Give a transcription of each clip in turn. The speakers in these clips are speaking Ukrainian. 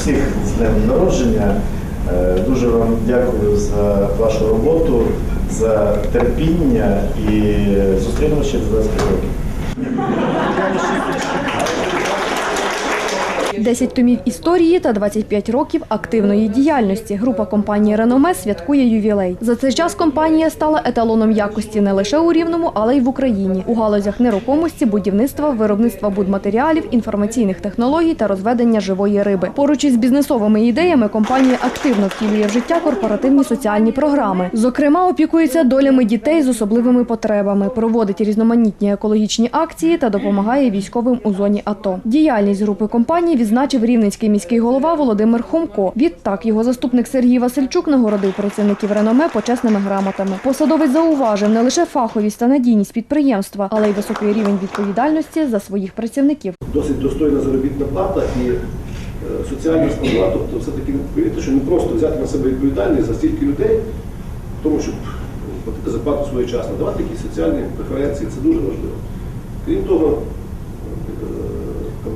всіх з днем народження. Е, Дуже вам дякую за вашу роботу, за терпіння і зустрінемося через 20 років. 10 томів історії та 25 років активної діяльності. Група компанії Реноме святкує ювілей. За цей час компанія стала еталоном якості не лише у Рівному, але й в Україні у галузях нерухомості, будівництва, виробництва будматеріалів, інформаційних технологій та розведення живої риби. Поруч із бізнесовими ідеями компанія активно втілює в життя корпоративні соціальні програми. Зокрема, опікується долями дітей з особливими потребами, проводить різноманітні екологічні акції та допомагає військовим у зоні АТО. Діяльність групи компанії відзначив рівненський міський голова Володимир Хомко. Відтак його заступник Сергій Васильчук нагородив працівників реноме почесними грамотами. Посадовець зауважив не лише фаховість та надійність підприємства, але й високий рівень відповідальності за своїх працівників. досить достойна заробітна плата і е, соціальна складова. Тобто все-таки повірте, що не просто взяти на себе відповідальність за стільки людей, тому, щоб платити зарплату своєчасно, давати якісь соціальні преференції, це дуже важливо. Крім того,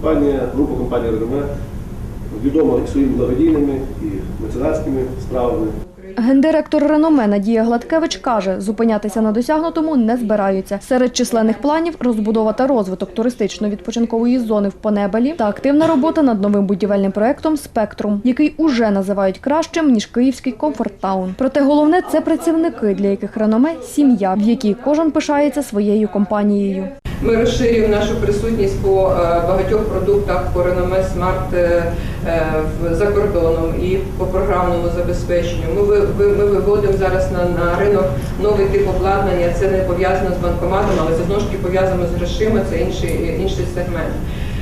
компанія, група компанії Реноме відома своїми благодійними і меценатськими справами. Гендиректор реноме Надія Гладкевич каже, зупинятися на досягнутому не збираються. Серед численних планів розбудова та розвиток туристично-відпочинкової зони в Понебелі та активна робота над новим будівельним проектом Спектрум, який уже називають кращим ніж київський комфорт-таун. Проте головне це працівники, для яких реноме сім'я, в якій кожен пишається своєю компанією. Ми розширюємо нашу присутність по е, багатьох продуктах по реноме смарт е, за кордоном і по програмному забезпеченню. Ми, ви- ви- ми виводимо зараз на, на ринок новий тип обладнання. Це не пов'язано з банкоматом, але це знову ж таки пов'язано з грошима. Це інший інший сегмент.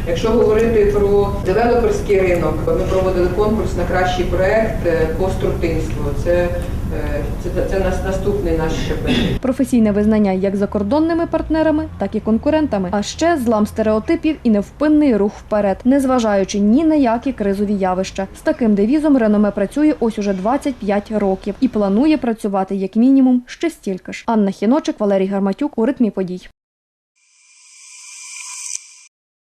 Якщо говорити про девелоперський ринок, ми проводили конкурс на кращий проект е, по струтинству. Це, це, це нас- наступний наш щебет. Професійне визнання як закордонними партнерами, так і конкурентами, а ще злам стереотипів і невпинний рух вперед, незважаючи ні на які кризові явища. З таким девізом реноме працює ось уже 25 років і планує працювати як мінімум ще стільки ж. Анна Хіночик, Валерій Гарматюк у ритмі подій.